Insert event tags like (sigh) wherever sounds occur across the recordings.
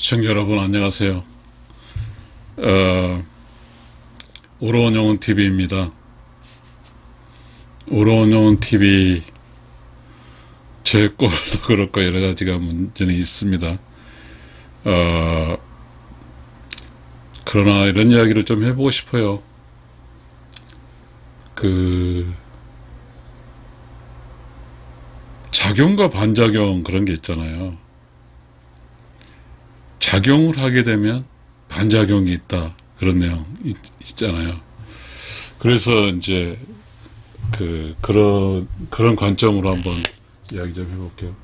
시청자 여러분 안녕하세요. 어, 오로운 영혼 TV입니다. 오로운 영혼 TV 제 꼴도 (laughs) 그렇고 여러 가지가 문제는 있습니다. 어, 그러나 이런 이야기를 좀 해보고 싶어요. 그 작용과 반작용 그런 게 있잖아요. 작용을 하게 되면 반작용이 있다. 그런 내용 있, 있잖아요. 그래서 이제 그 그런 그런 관점으로 한번 이야기 좀 해볼게요.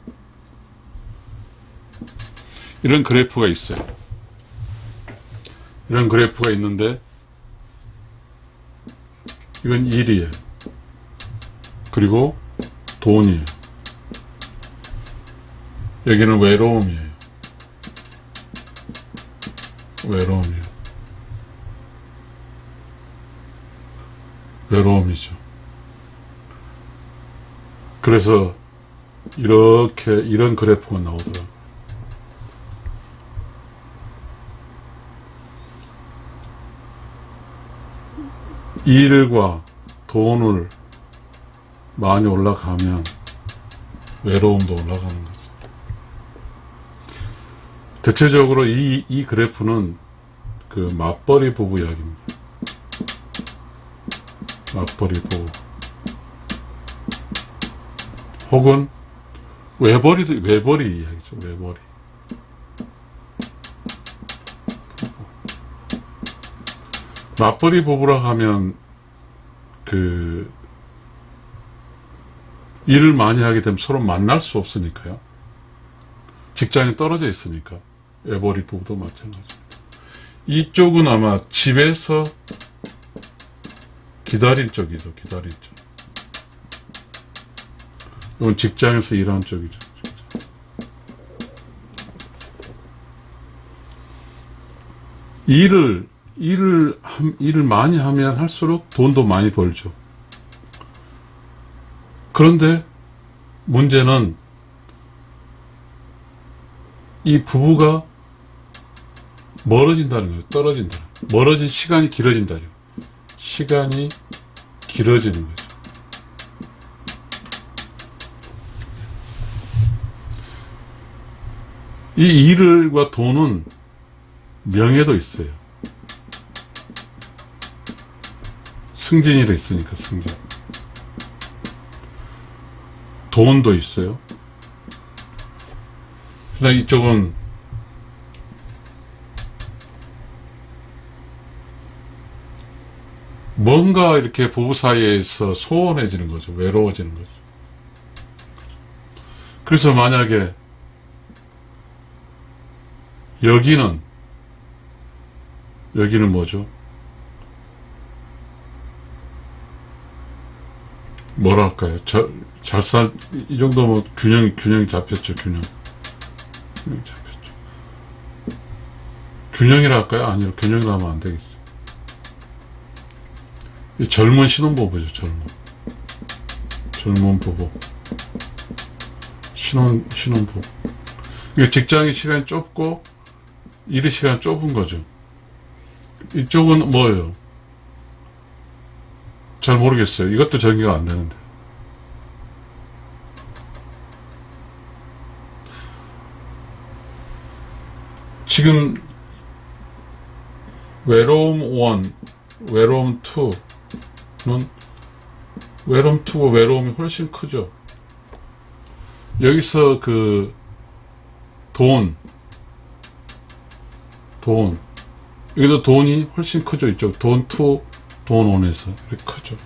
이런 그래프가 있어요. 이런 그래프가 있는데 이건 일이에요. 그리고 돈이에요. 여기는 외로움이에요. 외로움이요. 외로움이죠. 그래서 이렇게 이런 그래프가 나오더라고요. 일과 돈을 많이 올라가면 외로움도 올라가는 거죠. 대체적으로 이, 이 그래프는 그 맞벌이 부부 이야기입니다. 맞벌이 부부. 혹은 외벌이도, 외벌이 이야기죠, 외벌이. 맞벌이 부부라 하면 그 일을 많이 하게 되면 서로 만날 수 없으니까요. 직장이 떨어져 있으니까. 외벌이 부부도 마찬가지입니다. 이쪽은 아마 집에서 기다린 쪽이죠, 기다린 쪽. 이건 직장에서 일하는 쪽이죠. 일을, 일을, 함- 일을 많이 하면 할수록 돈도 많이 벌죠. 그런데 문제는 이 부부가 멀어진다는 거예요. 떨어진다. 멀어진 시간이 길어진다요. 시간이 길어지는 거죠. 이 일을과 돈은 명예도 있어요. 승진이도 있으니까 승진. 돈도 있어요. 그러나 이쪽은 뭔가 이렇게 부부 사이에서 소원해지는 거죠. 외로워지는 거죠. 그래서 만약에 여기는 여기는 뭐죠? 뭐랄까요? 잘살 이 정도면 균형 균형이 잡혔죠. 균형. 균형 잡혔죠. 균형이라 할까요? 아니요. 균형이라 하면 안 되겠어요. 이 젊은 신혼부부죠, 젊은. 젊은 부부. 신혼, 신혼부부. 직장의 시간이 좁고, 일의 시간 좁은 거죠. 이쪽은 뭐예요? 잘 모르겠어요. 이것도 전개가 안 되는데. 지금 외로움 1, 외로움 2 는 외로움 2고 외로움이 훨씬 크죠. 여기서 그 돈, 돈, 여기도 돈이 훨씬 크죠. 이쪽 돈 2, 돈 1에서 이렇게 크죠.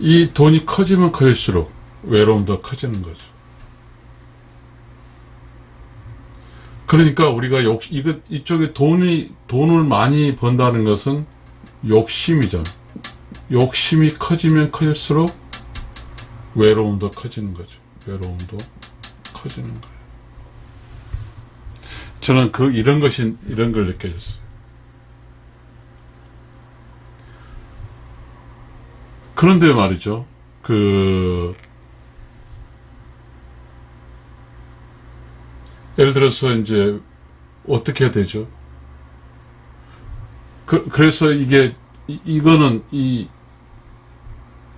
이 돈이 커지면 커질수록 외로움도 커지는 거죠. 그러니까 우리가 욕, 이거, 이쪽에 돈이, 돈을 많이 번다는 것은 욕심이죠. 욕심이 커지면 커질수록 외로움도 커지는 거죠. 외로움도 커지는 거예요. 저는 그, 이런 것이, 이런 걸 느껴졌어요. 그런데 말이죠. 그, 예를 들어서 이제 어떻게 해야 되죠? 그, 그래서 이게 이, 이거는 이,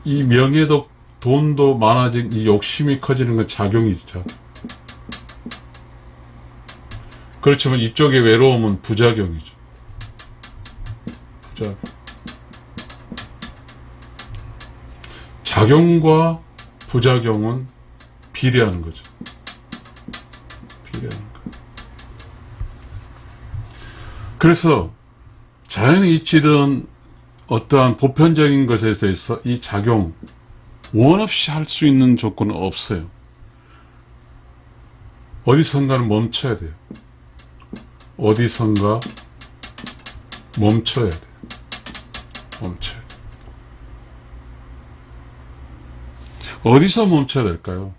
이 명예도 돈도 많아진 이 욕심이 커지는 건 작용이죠. 그렇지만 이쪽의 외로움은 부작용이죠. 부작용. 작용과 부작용은 비례하는 거죠. 비례하는 거. 그래서 자연의 이치는 어떠한 보편적인 것에 대해서 이 작용 원 없이 할 수 있는 조건은 없어요. 어디선가는 멈춰야 돼요. 어디선가 멈춰야 돼요. 멈춰야 돼요. 어디서 멈춰야 될까요?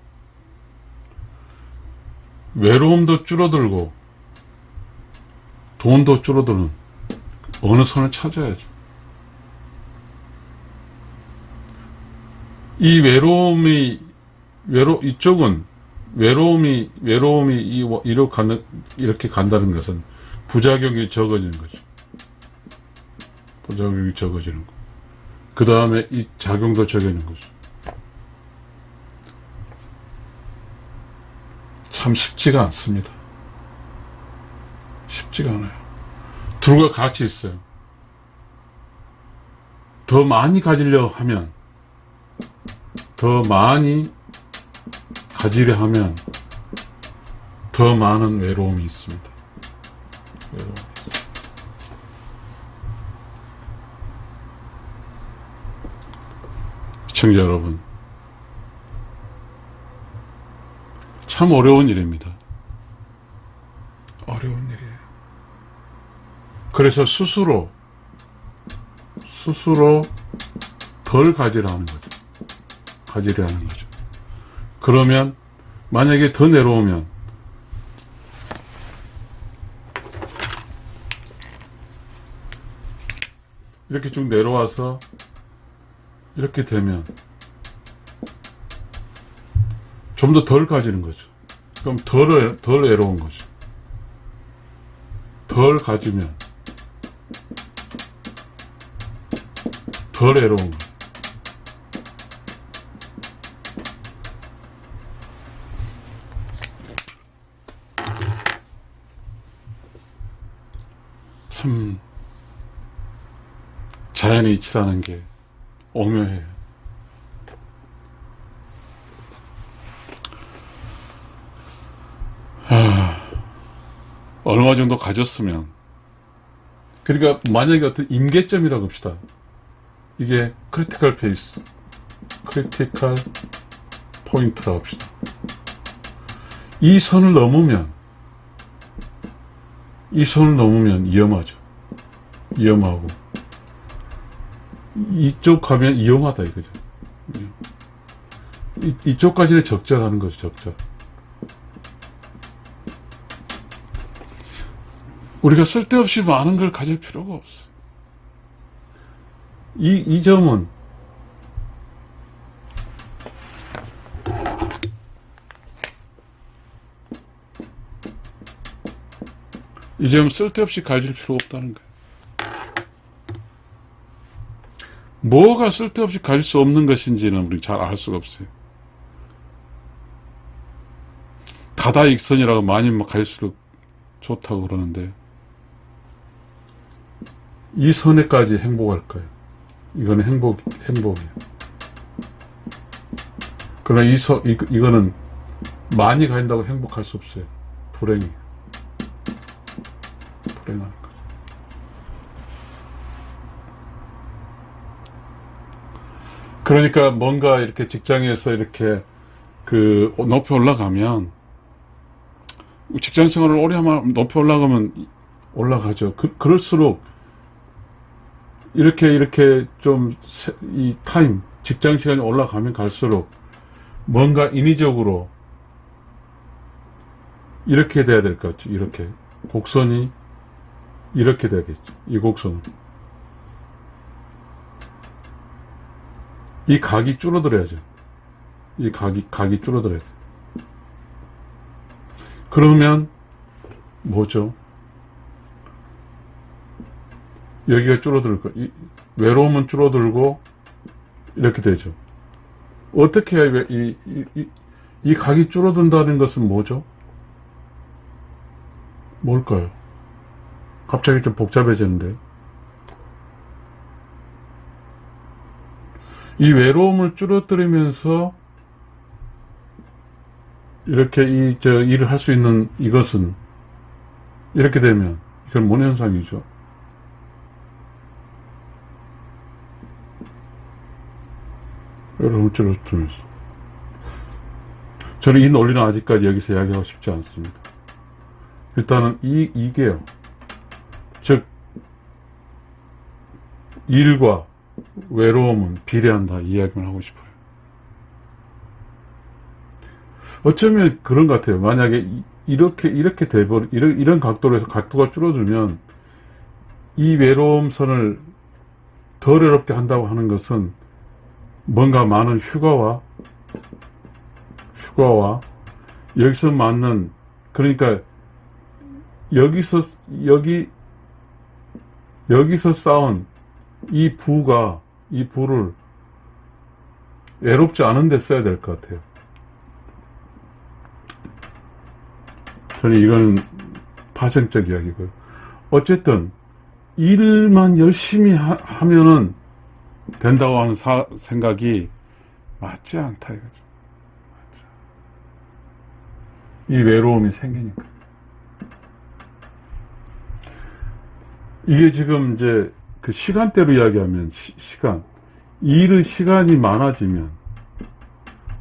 외로움도 줄어들고 돈도 줄어드는 어느 선을 찾아야죠. 이 외로움이 외로 이쪽은 외로움이 외로움이 이 이로 가는 이렇게 간다는 것은 부작용이 적어지는 거죠. 부작용이 적어지는 거. 그 다음에 이 작용도 적어지는 거죠. 참 쉽지가 않습니다. 쉽지가 않아요. 둘과 같이 있어요. 더 많이 가지려 하면, 더 많이 가지려 하면, 더 많은 외로움이 있습니다. 외로움. 시청자 여러분, 참 어려운 일입니다. 어려운 일이에요. 그래서 스스로, 스스로 덜 가지라 하는 거죠. 가지려 하는 거죠. 그러면, 만약에 더 내려오면, 이렇게 쭉 내려와서, 이렇게 되면, 좀 더 덜 가지는 거죠. 그럼 덜, 덜 외로운 거죠. 덜 가지면 덜 외로운 거. 참 자연의 이치라는 게 오묘해요. 얼마 정도 가졌으면 그러니까 만약에 어떤 임계점이라고 합시다. 이게 크리티컬 페이스, 크리티컬 포인트라고 합시다. 이 선을 넘으면 이 선을 넘으면 위험하죠. 위험하고 이쪽 가면 위험하다 이거죠. 이, 이쪽까지는 적절하는 거죠, 적절. 우리가 쓸데없이 많은 걸 가질 필요가 없어. 이, 이 점은 이 점은 쓸데없이 가질 필요가 없다는 거예요. 뭐가 쓸데없이 가질 수 없는 것인지는 우리 잘 알 수가 없어요. 다다익선이라고 많이 막 갈수록 좋다고 그러는데 이 선에까지 행복할까요? 이거는 행복, 행복이에요. 그러나 이 서, 이, 이거는 많이 가진다고 행복할 수 없어요. 불행이. 불행하는 거죠. 그러니까 뭔가 이렇게 직장에서 이렇게 그 높이 올라가면 직장 생활을 오래 하면 높이 올라가면 올라가죠. 그, 그럴수록 이렇게 이렇게 좀 이 타임 직장 시간이 올라가면 갈수록 뭔가 인위적으로 이렇게 돼야 될 것 같죠. 이렇게 곡선이 이렇게 되겠죠. 이 곡선은 이 각이 줄어들어야죠. 이 각이 각이 줄어들어야 돼. 그러면 뭐죠? 여기가 줄어들 거, 이, 외로움은 줄어들고 이렇게 되죠. 어떻게 해야 이, 이, 이, 이 각이 줄어든다는 것은 뭐죠? 뭘까요? 갑자기 좀 복잡해졌는데. 이 외로움을 줄어들이면서 이렇게 이, 저, 일을 할 수 있는 이것은 이렇게 되면 이건 뭔 현상이죠? 외로움을 줄어들면서. 저는 이 논리는 아직까지 여기서 이야기하고 싶지 않습니다. 일단은 이, 이게요. 즉, 일과 외로움은 비례한다 이 이야기를 하고 싶어요. 어쩌면 그런 것 같아요. 만약에 이- 이렇게 이렇게 돼버 이런 이런 각도로 해서 각도가 줄어들면 이 외로움 선을 덜 외롭게 한다고 하는 것은 뭔가 많은 휴가와 휴가와 여기서 맞는 그러니까 여기서 여기 여기서 쌓은 이 부가 이 부를 외롭지 않은 데 써야 될 것 같아요. 저는 이건 파생적 이야기고요. 어쨌든 일만 열심히 하, 면은 된다고 하는 사- 생각이 맞지 않다 이거죠. 이 외로움이 생기니까. 이게 지금 이제 그 시간대로 이야기하면 시, 간 일의 시간이 많아지면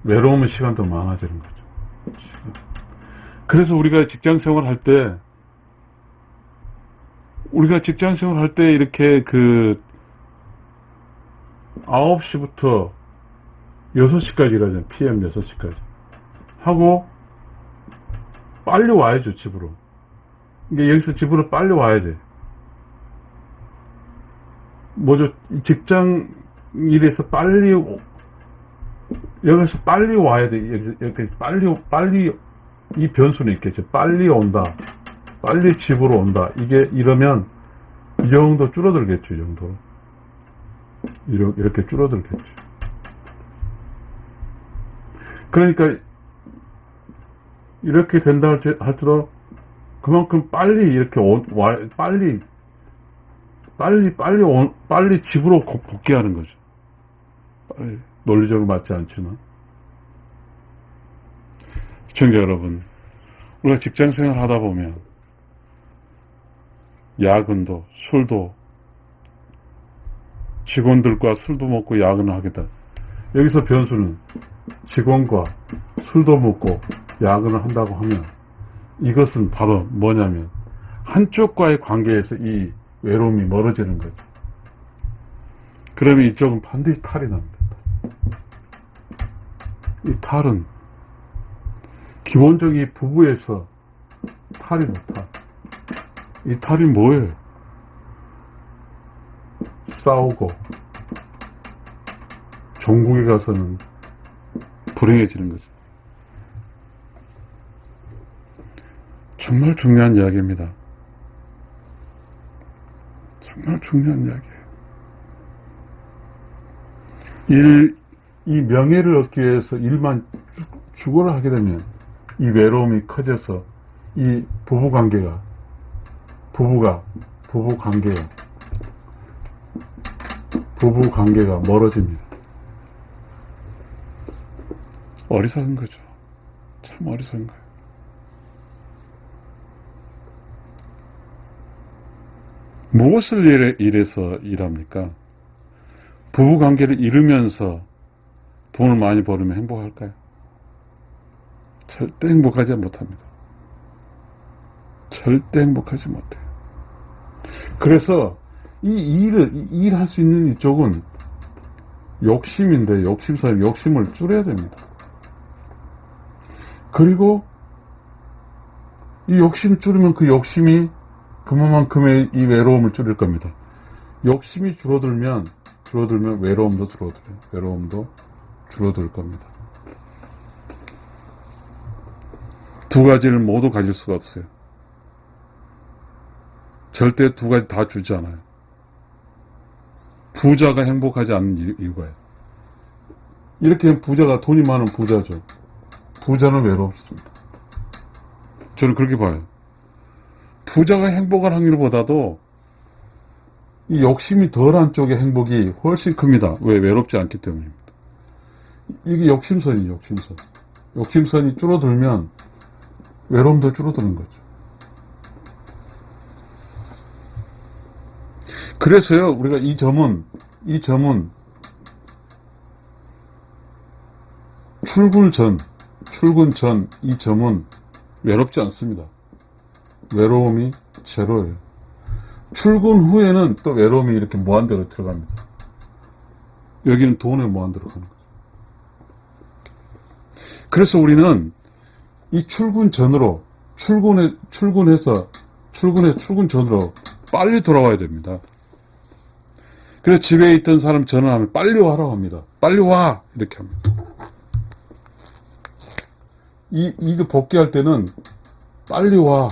외로움의 시간도 많아지는 거죠. 시간. 그래서 우리가 직장 생활 할 때, 우리가 직장 생활 할 때 이렇게 그 9시부터 6시까지 일하잖아요. PM 6시까지. 하고, 빨리 와야죠, 집으로. 그러니까 여기서 집으로 빨리 와야 돼. 뭐죠? 이 직장 일에서 빨리, 오- 여기서 빨리 와야 돼. 여기서 이렇게 빨리, 빨리, 이 변수는 있겠죠. 빨리 온다. 빨리 집으로 온다. 이게 이러면 이 정도 줄어들겠죠. 이 정도. 이렇게 줄어들겠죠. 그러니까 이렇게 된다 할지- 할지라도 그만큼 빨리 이렇게 온, 와, 빨리 빨리 빨리 온, 빨리 집으로 고- 복귀하는 거죠. 빨리 논리적으로 맞지 않지만 시청자 여러분, 우리가 직장 생활 하다 보면 야근도 술도 직원들과 술도 먹고 야근을 하겠다. 여기서 변수는 직원과 술도 먹고 야근을 한다고 하면 이것은 바로 뭐냐면 한쪽과의 관계에서 이 외로움이 멀어지는 거죠. 그러면 이쪽은 반드시 탈이 납니다. 이 탈은 기본적인 부부에서 탈이 나타. 이 탈이 뭐예요? 싸우고 종국에 가서는 불행해지는 거죠. 정말 중요한 이야기입니다. 정말 중요한 이야기예요. 일, 이 명예를 얻기 위해서 일만 죽- 죽어라 하게 되면 이 외로움이 커져서 이 부부 관계가, 부부가, 부부 관계가, 부부 관계가 멀어집니다. 어리석은 거죠. 참 어리석은 거예요. 무엇을 일해, 일해서 일합니까? 부부 관계를 이루면서 돈을 많이 벌으면 행복할까요? 절대 행복하지 못합니다. 절대 행복하지 못해요. 그래서 이 일을, 이 일할 수 있는 이쪽은 욕심인데, 욕심사 욕심을 줄여야 됩니다. 그리고 이 욕심 줄이면 그 욕심이 그만큼의 이 외로움을 줄일 겁니다. 욕심이 줄어들면 줄어들면 외로움도 줄어들어요. 외로움도 줄어들 겁니다. 두 가지를 모두 가질 수가 없어요. 절대 두 가지 다 주지 않아요. 부자가 행복하지 않는 이유- 이유가요. 이렇게 부자가 돈이 많은 부자죠. 부자는 외롭습니다. 저는 그렇게 봐요. 부자가 행복할 확률보다도 이 욕심이 덜한 쪽의 행복이 훨씬 큽니다. 왜? 외롭지 않기 때문입니다. 이게 욕심선이에요, 욕심선. 욕심선이 줄어들면 외로움도 줄어드는 거죠. 그래서요, 우리가 이 점은, 이 점은 출근 전, 출근 전 이 점은 외롭지 않습니다. 외로움이 제로예요. 출근 후에는 또 외로움이 이렇게 무한대로 들어갑니다. 여기는 돈을 무한대로 가는 거죠. 그래서 우리는 이 출근 전으로 출근해 출근해서 출근해 출근 전으로 빨리 돌아와야 됩니다. 그래서 집에 있던 사람 전화하면 빨리 와라고 합니다. 빨리 와 이렇게 합니다. 이 이거 복귀할 때는 빨리 와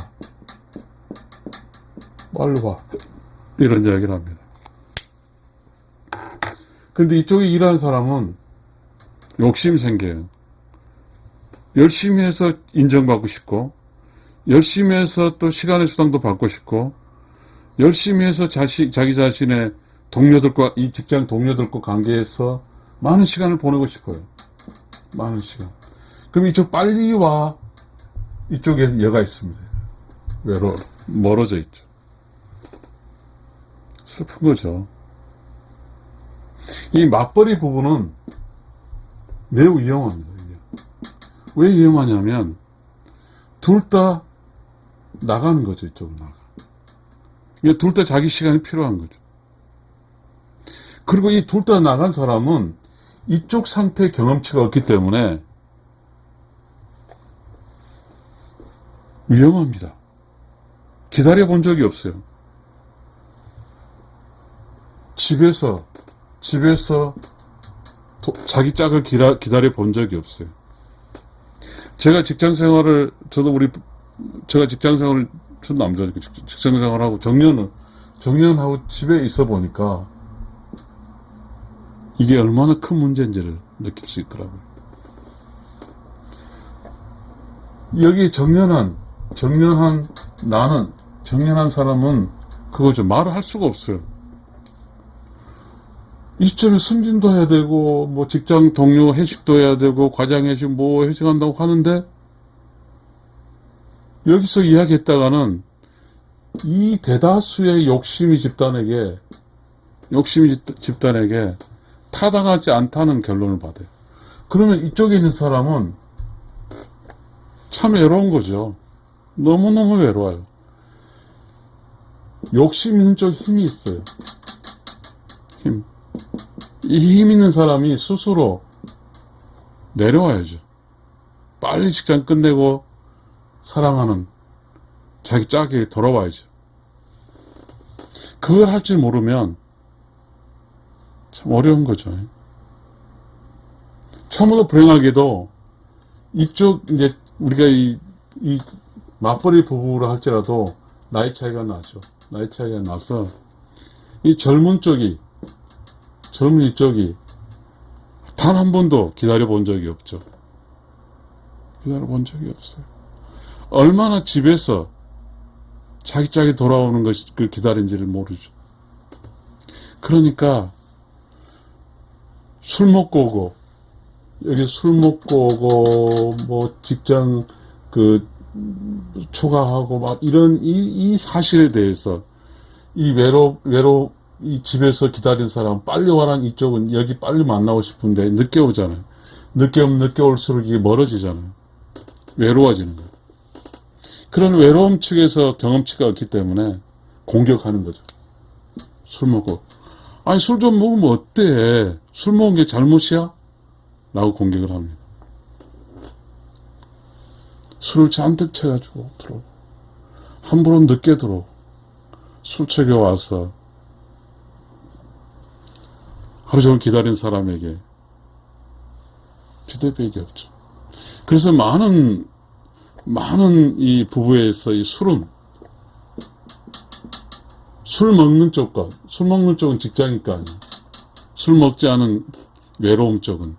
빨리 와 이런 이야기를 합니다. 그런데 이쪽에 일하는 사람은 욕심이 생겨요. 열심히 해서 인정받고 싶고, 열심히 해서 또 시간의 수당도 받고 싶고, 열심히 해서 자시, 자기 자신의 동료들과, 이 직장 동료들과 관계에서 많은 시간을 보내고 싶어요. 많은 시간. 그럼 이쪽 빨리 와. 이쪽에 여가 있습니다. 외로, 멀어져 있죠. 슬픈 거죠. 이 맞벌이 부부는 매우 위험합니다. 왜 위험하냐면 둘 다 나가는 거죠. 이쪽으로 나가. 둘 다 자기 시간이 필요한 거죠. 그리고 이 둘 다 나간 사람은 이쪽 상태의 경험치가 없기 때문에 위험합니다. 기다려 본 적이 없어요. 집에서 집에서 도- 자기 짝을 기다, 기다려 본 적이 없어요. 제가 직장 생활을 저도 우리 제가 직장 생활을 전 남자니까 직- 직장 생활하고 정년을 정년하고 집에 있어 보니까 이게 얼마나 큰 문제인지를 느낄 수 있더라고요. 여기 정년한 정년한 나는 정년한 사람은 그거죠 말을 할 수가 없어요. 이점에 승진도 해야 되고 뭐 직장 동료 회식도 해야 되고 과장 회식 뭐 회식한다고 하는데 여기서 이야기했다가는 이 대다수의 욕심이 집단에게 욕심이 집- 집단에게 타당하지 않다는 결론을 받아요. 그러면 이쪽에 있는 사람은 참 외로운 거죠. 너무너무 외로워요. 욕심 쪽 힘이 있어요. 힘. 이 힘 있는 사람이 스스로 내려와야죠. 빨리 직장 끝내고 사랑하는 자기 짝이 돌아와야죠. 그걸 할 줄 모르면 참 어려운 거죠. 참으로 불행하게도 이쪽 이제 우리가 이, 이 맞벌이 부부를 할지라도 나이 차이가 나죠. 나이 차이가 나서 이 젊은 쪽이 젊은 이쪽이 단 한 번도 기다려 본 적이 없죠. 기다려 본 적이 없어요. 얼마나 집에서 자기 짝이 돌아오는 것이 그 기다린지를 모르죠. 그러니까 술 먹고 오고 여기 술 먹고 오고 뭐 직장 그 초과하고 막 이런 이, 이 사실에 대해서 이 외로 외로 이 집에서 기다린 사람 빨리 와란 이쪽은 여기 빨리 만나고 싶은데 늦게 오잖아요. 늦게 오면 늦게 올수록 이게 멀어지잖아요. 외로워지는 거예요. 그런 외로움 측에서 경험치가 없기 때문에 공격하는 거죠. 술 먹고 아니 술 좀 먹으면 어때? 술 먹은 게 잘못이야? 라고 공격을 합니다. 술을 잔뜩 채가지고 들어오고 함부로 늦게 들어오고 술 채겨 와서 하루 종일 기다린 사람에게 피드백이 없죠. 그래서 많은 많은 이 부부에서 이 술은 술 먹는 쪽과 술 먹는 쪽은 직장이니까. 술 먹지 않은 외로움 쪽은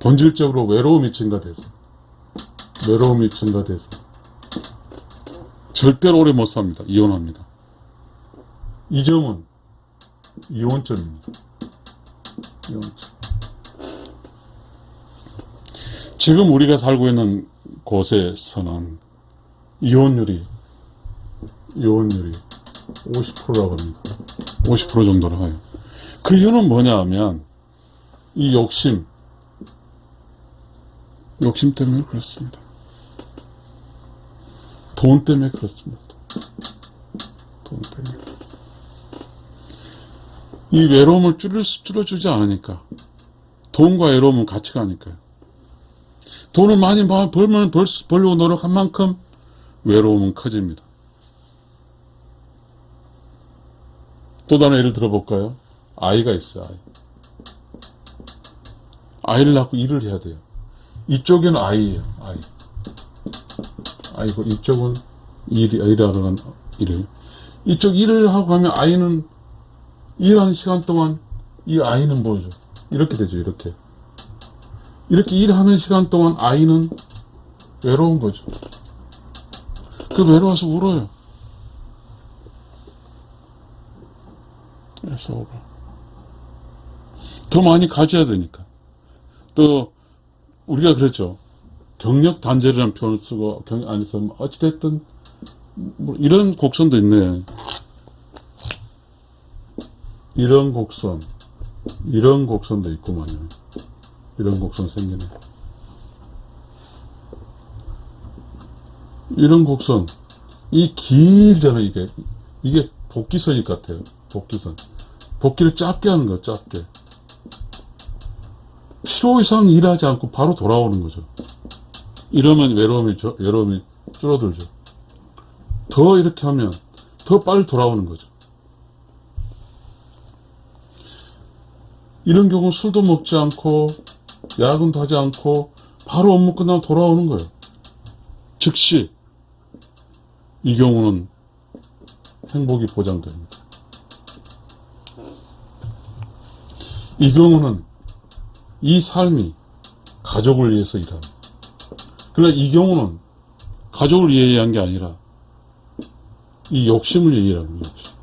본질적으로 외로움이 증가돼서 외로움이 증가돼서 절대로 오래 못 삽니다. 이혼합니다. 이 점은 이혼점입니다. 이혼점. 지금 우리가 살고 있는 곳에서는 이혼율이 이혼율이 50%라고 합니다. 50% 정도로 해요. 그 이유는 뭐냐 하면 이 욕심 욕심 때문에 그렇습니다. 돈 때문에 그렇습니다. 돈 때문에. 이 외로움을 줄일, 수- 줄여주지 않으니까. 돈과 외로움은 같이 가니까요. 돈을 많이 벌- 벌면 벌, 수- 벌려고 노력한 만큼 외로움은 커집니다. 또 다른 예를 들어볼까요? 아이가 있어요, 아이. 아이를 낳고 일을 해야 돼요. 이쪽에는 아이예요, 아이. 아이고, 이쪽은 일이, 일하러 간 일을. 이쪽 일을 하고 가면 아이는 일하는 시간 동안 이 아이는 뭐죠? 이렇게 되죠, 이렇게. 이렇게 일하는 시간 동안 아이는 외로운 거죠. 그 외로워서 울어요. 그래 서 울어. 더 많이 가져야 되니까. 또, 우리가 그랬죠. 경력 단절이라는 표현을 쓰고, 경, 아니서, 뭐 어찌됐든, 뭐 이런 곡선도 있네. 이런 곡선, 이런 곡선도 있구만요. 이런 곡선 생기네. 이런 곡선, 이 길잖아, 이게. 이게 복귀선일 것 같아요. 복귀선. 복귀를 짧게 하는 거야, 짧게. 필요 이상 일하지 않고 바로 돌아오는 거죠. 이러면 외로움이, 저- 외로움이 줄어들죠. 더 이렇게 하면 더 빨리 돌아오는 거죠. 이런 경우 술도 먹지 않고 야근도 하지 않고 바로 업무 끝나면 돌아오는 거예요. 즉시 이 경우는 행복이 보장됩니다. 이 경우는 이 삶이 가족을 위해서 일합니다. 그러나 이 경우는 가족을 위해 한 게 아니라 이 욕심을 일하는 거예요. 욕심.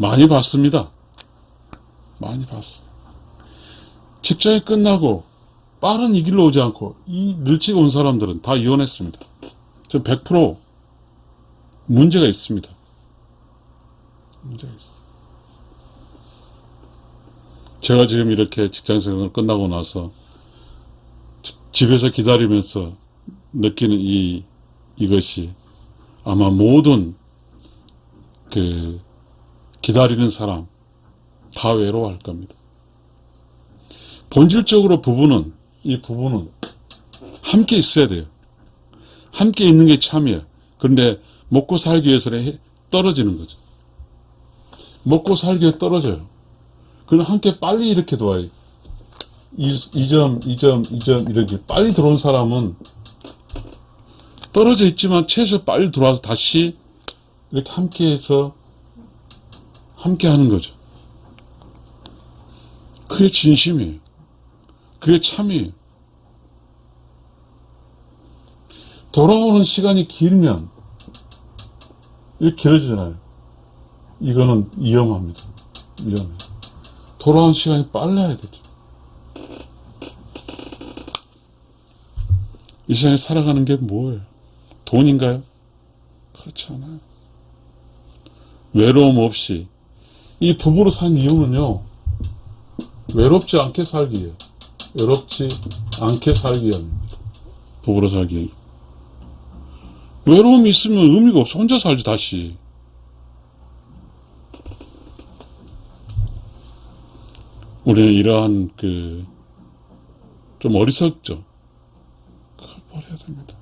많이 봤습니다. 많이 봤어요. 직장이 끝나고 빠른 이 길로 오지 않고 이 일찍 온 사람들은 다 이혼했습니다. 전100% 문제가 있습니다. 문제가 있어. 제가 지금 이렇게 직장 생활을 끝나고 나서 지- 집에서 기다리면서 느끼는 이 이것이 아마 모든 그 기다리는 사람 다 외로워할 겁니다. 본질적으로 부부는 이 부부는 함께 있어야 돼요. 함께 있는 게 참이에요. 그런데 먹고 살기 위해서는 해- 떨어지는 거죠. 먹고 살기 위해 떨어져요. 그럼 함께 빨리 이렇게 도와요. 이, 이 점, 이 점, 이 점, 이렇게 빨리 들어온 사람은 떨어져 있지만 최소 빨리 들어와서 다시 이렇게 함께 해서 함께 하는 거죠. 그게 진심이에요. 그게 참이에요. 돌아오는 시간이 길면 이렇게 길어지잖아요. 이거는 위험합니다. 위험해요. 돌아오는 시간이 빨라야 되죠. 이 세상에 살아가는 게 뭐예요? 돈인가요? 그렇지 않아요. 외로움 없이 이 부부로 산 이유는요. 외롭지 않게 살기 위해. 외롭지 않게 살기 위함입니다. 부부로 살기 위해. 외로움이 있으면 의미가 없어. 혼자 살지, 다시. 우리는 이러한 그, 좀 어리석죠. 그걸 버려야 됩니다.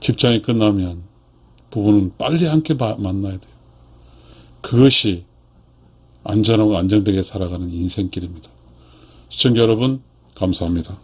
직장이 끝나면 부부는 빨리 함께 마- 만나야 돼요. 그것이 안전하고 안정되게 살아가는 인생길입니다. 시청자 여러분, 감사합니다.